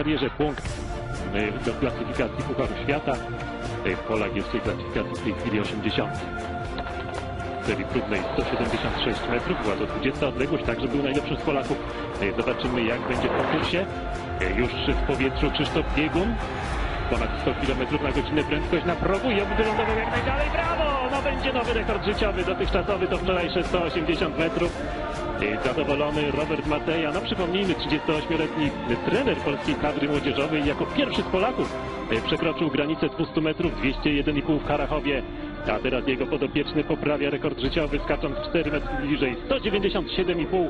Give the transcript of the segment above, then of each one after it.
karierze punkt do klasyfikacji Pucharu Świata. Polak jest w tej klasyfikacji w tej chwili 80. W serii próbnej 176 metrów, była to 20 odległość, także był najlepszym z Polaków. Y, Zobaczymy jak będzie w konkursie. Y, Już w powietrzu Krzysztof Biegun. Ponad 100 km na godzinę prędkość na progu i oby wylądował jak najdalej. Brawo! No będzie nowy rekord życiowy, dotychczasowy to wczorajsze 180 metrów. Zadowolony Robert Mateja, no przypomnijmy, 38-letni trener polskiej kadry młodzieżowej jako pierwszy z Polaków y, przekroczył granicę 200 metrów, 201,5 w Karachowie, a teraz jego podopieczny poprawia rekord życiowy skacząc 4 metry bliżej, 197,5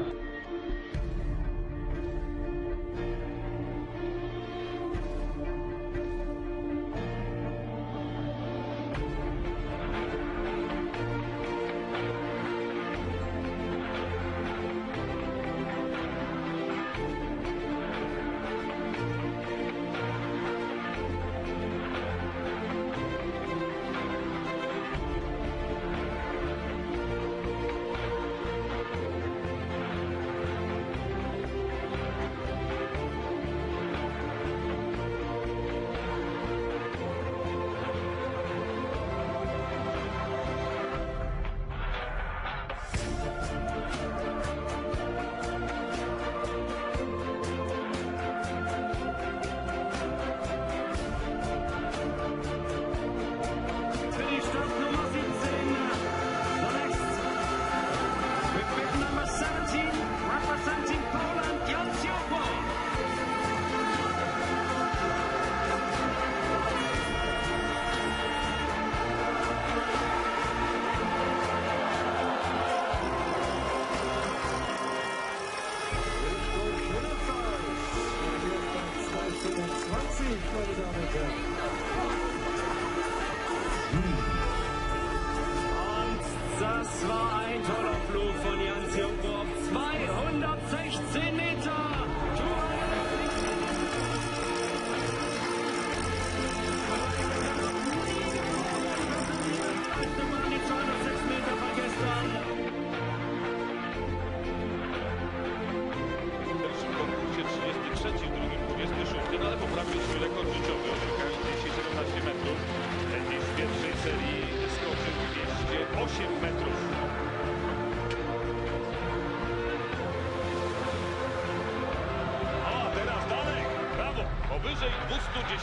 war ein toller Flug von Jan Siopo auf 216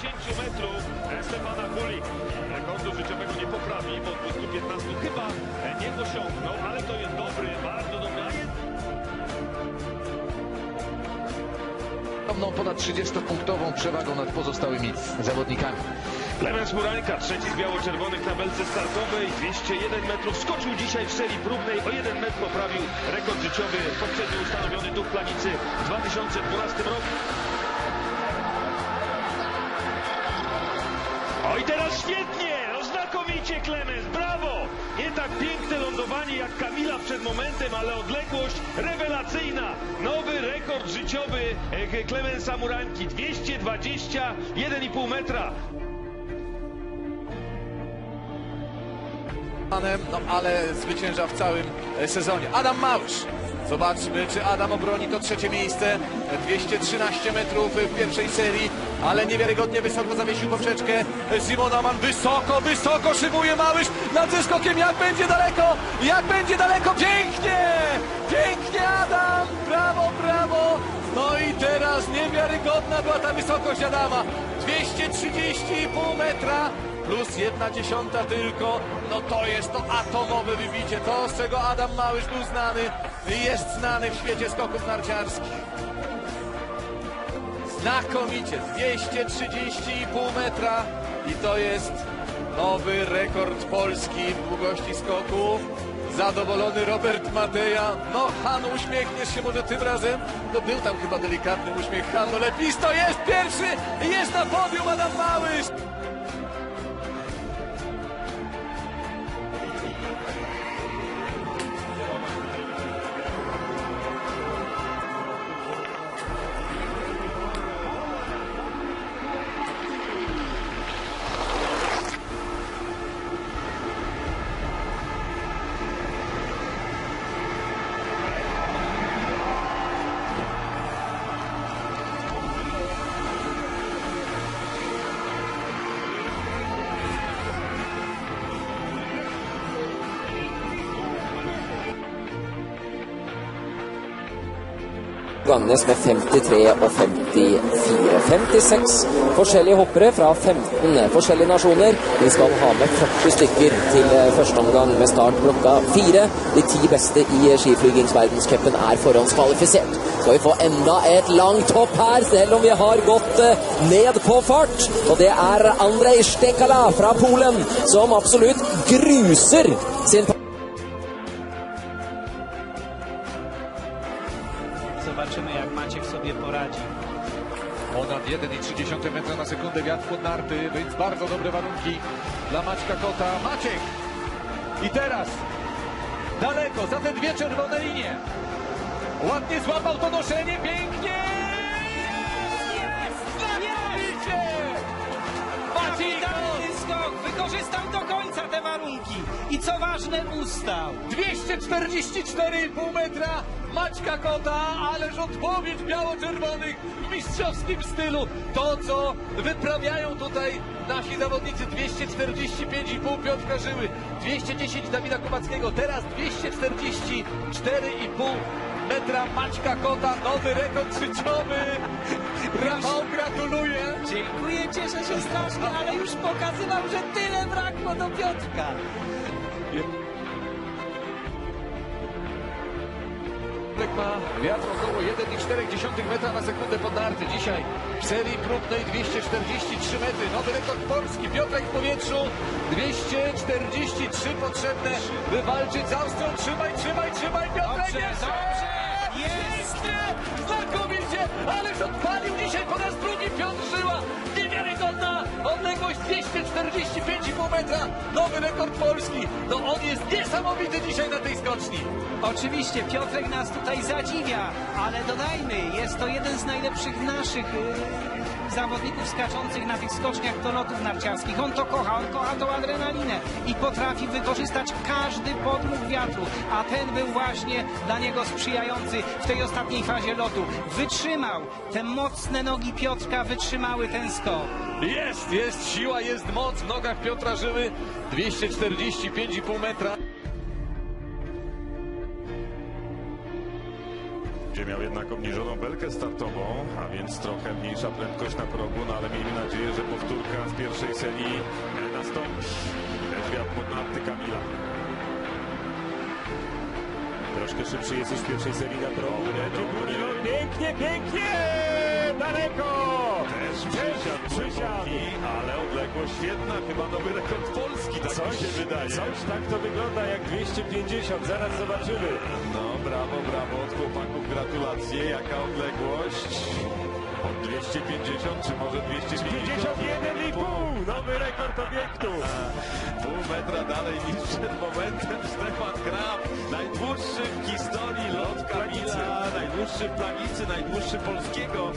210 metrów Stefana Kuli. Rekordu życiowego nie poprawi, bo 215 chyba nie osiągnął, ale to jest dobry, bardzo dobry, ogromną ponad 30-punktową przewagą nad pozostałymi zawodnikami. Klemens Murańka, trzeci z biało-czerwonych na belce startowej, 201 metrów. Skoczył dzisiaj w serii próbnej, o 1 metr poprawił rekord życiowy poprzednio ustanowiony tu w Planicy w 2012 roku. I teraz świetnie, no znakomicie Klemens, brawo! Nie tak piękne lądowanie jak Kamila przed momentem, ale odległość rewelacyjna. Nowy rekord życiowy e, Klemensa Murańki, 221,5 metra. No ale zwycięża w całym e, sezonie. Adam Małysz. Zobaczmy, czy Adam obroni to trzecie miejsce. 213 metrów w pierwszej serii, ale niewiarygodnie wysoko zawiesił poprzeczkę. Simon Aman wysoko, wysoko szybuje Małysz nad zeskokiem. Jak będzie daleko? Jak będzie daleko? Pięknie! Pięknie Adam! Brawo, brawo! No i teraz niewiarygodna była ta wysokość Adama. 230,5 metra. Plus jedna dziesiąta tylko, no to jest to atomowe wybicie, to z czego Adam Małysz był znany, jest znany w świecie skoków narciarskich. Znakomicie, 230,5 metra. I to jest nowy rekord Polski w długości skoku. Zadowolony Robert Mateja. No, Han, uśmiechniesz się może tym razem? No, był tam chyba delikatny uśmiech Han, no Lepisto jest pierwszy, jest na podium Adam Małysz. Gangnes med 53 og 54. 56 forskjellige hoppere fra 15 forskjellige nasjoner. Vi skal ha med 40 stykker til eh, første omgang med start klokka fire. De ti beste i skiflygingsverdenscupen er forhåndskvalifisert. Skal vi få enda et langt hopp her, selv om vi har gått eh, ned på fart. Og det er Andrej Stekala fra Polen som absolutt gruser sin sobie poradzi. Ponad 1,3 metra na sekundę wiatr pod narty, więc bardzo dobre warunki dla Maćka Kota. Maciek! I teraz daleko, za te dwie czerwone linie. Ładnie złapał to noszenie, pięknie! Ważne, ustał. 244,5 metra Maćka Kota, ależ odpowiedź biało-czerwonych w mistrzowskim stylu. To, co wyprawiają tutaj nasi zawodnicy, 245,5 Piotrka Żyły, 210 Dawida Kubackiego, teraz 244,5 metra Maćka Kota, nowy rekord życiowy. Rafał, gratuluję. Dziękuję, cieszę się strasznie, ale już pokazywał, że tyle brakło do Piotrka. Piotrek ma wiatr około 1,4 metra na sekundę pod narty. Dzisiaj w serii próbnej 243 metry. Nowy rekord Polski. Piotrek w powietrzu. 243 potrzebne, by walczyć z Austrią. Trzymaj, trzymaj, trzymaj. Piotrek Dobrze, jeszcze! dobrze. Jest! Pięknie! Znakomicie! Ależ odpalił dzisiaj po raz drugi Piotr Żyła. Niewiarygodna odległość 245,5 metra. Nowy rekord Polski. No on jest niesamowity dzisiaj na tej skoczni. Oczywiście Piotrek nas tutaj zadziwia, ale dodajmy, jest to jeden z najlepszych naszych y, zawodników skaczących na tych skoczniach do lotów narciarskich. On to kocha, on kocha tą adrenalinę i potrafi wykorzystać każdy podmuch wiatru, a ten był właśnie dla niego sprzyjający w tej ostatniej fazie lotu. Wytrzymał, te mocne nogi Piotrka wytrzymały ten skok. Jest, jest siła, jest moc w nogach Piotra Żyły. 245,5 metra. Będzie miał jednak obniżoną belkę startową, a więc trochę mniejsza prędkość na progu, no ale miejmy nadzieję, że powtórka z pierwszej serii nastąpi. Też wiatr pod narty Kamila. Troszkę szybszy jest już w pierwszej serii na progu. Pięknie, pięknie! Daleko! Też przysiadł. Ale odległość świetna, chyba nowy rekord Polski, tak mi się wydaje. Coś tak to wygląda jak 250, zaraz zobaczymy. No, brawo, brawo od chłopaków, gratulacje. Jaka odległość? Od 250, czy może 251,5! Nowy rekord obiektu! Pół metra dalej niż przed momentem Stefan Krab. Najdłuższy w historii lot Kamila, najdłuższy w planicy, najdłuższy polskiego